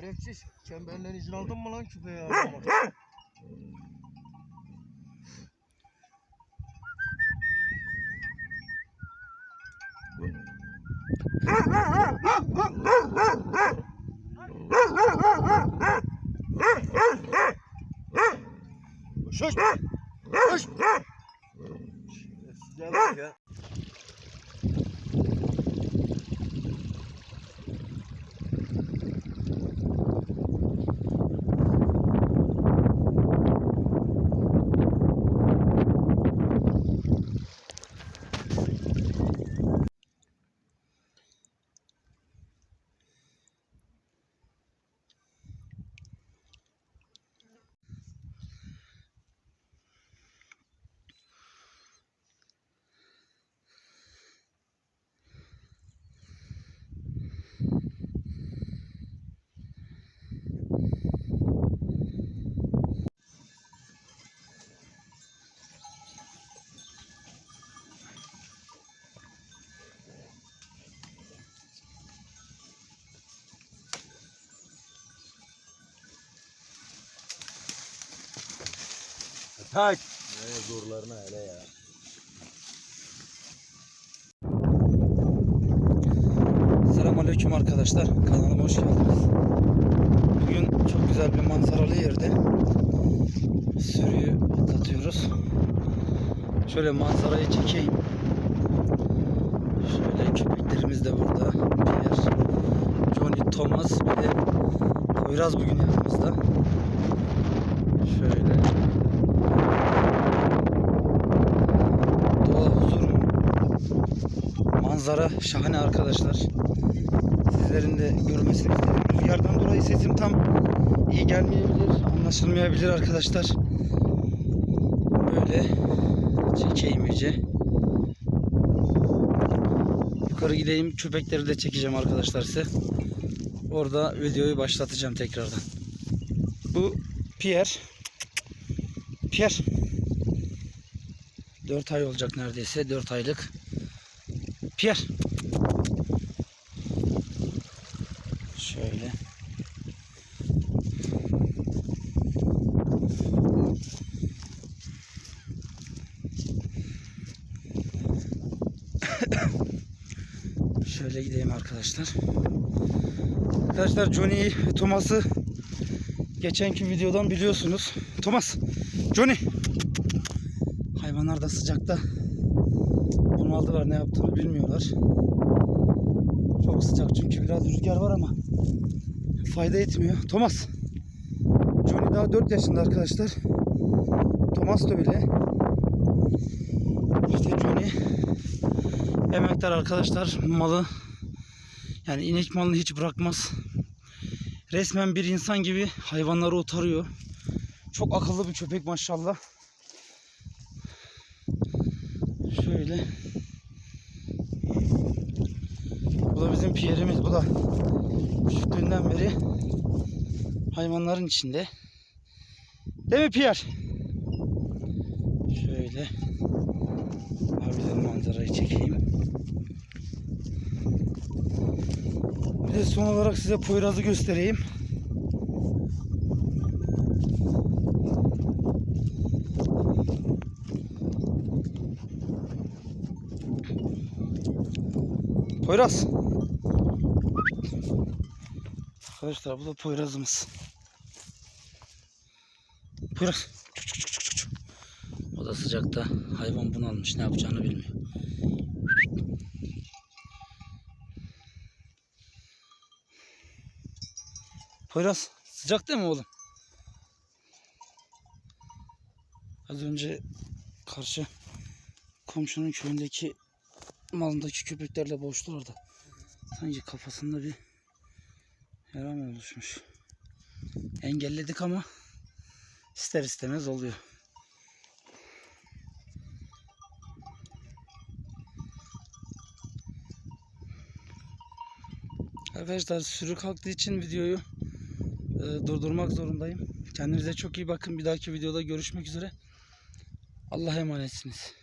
Şerefsiz. Sen benden izin aldın mı lan koş. Koş. Şerefsize bak ya. Tak. Ne zorlarına hele ya. Selamünaleyküm arkadaşlar. Kanalıma hoş geldiniz. Bugün çok güzel bir manzaralı yerde sürüyü atlatıyoruz. Şöyle manzarayı çekeyim. Şöyle köpeklerimiz de burada. Pierre, Johnny, Thomas bir de Poyraz bugün yanımızda. Manzara şahane arkadaşlar. Sizlerin de görmesini istedim. Rüzgardan dolayı sesim tam iyi gelmeyebilir, anlaşılmayabilir arkadaşlar. Böyle çekeyim iyice. Yukarı gideyim, köpekleri de çekeceğim arkadaşlar size. Orada videoyu başlatacağım tekrardan. Bu Pierre. Pierre. 4 ay olacak neredeyse. 4 aylık. Pierre. Şöyle. Şöyle gideyim arkadaşlar. Arkadaşlar Johnny'yi ve Thomas'ı geçenki videodan biliyorsunuz. Thomas, Johnny. Hayvanlar da sıcakta bunaldılar ne yaptığını bilmiyorlar. Çok sıcak çünkü biraz rüzgar var ama fayda etmiyor. Thomas. Johnny daha 4 yaşında arkadaşlar. Thomas da öyle. İşte Johnny emektar arkadaşlar malı yani inek malını hiç bırakmaz. Resmen bir insan gibi hayvanları otarıyor. Çok akıllı bir köpek maşallah. Şöyle. Bu da bizim Pierre'imiz. Bu da küçüklüğünden beri hayvanların içinde. Değil mi Pierre? Şöyle. Harbiden manzarayı çekeyim. Bir de son olarak size Poyraz'ı göstereyim. Poyraz. Arkadaşlar bu da Poyraz'ımız. Poyraz. O da sıcakta hayvan bunalmış ne yapacağını bilmiyor. Poyraz sıcak değil mi oğlum? Az önce karşı komşunun köyündeki malındaki köpeklerle boğuştular da sanki kafasında bir yara mı oluşmuş. Engelledik ama ister istemez oluyor. Arkadaşlar sürü kalktığı için videoyu e, durdurmak zorundayım. Kendinize çok iyi bakın. Bir dahaki videoda görüşmek üzere. Allah'a emanetsiniz.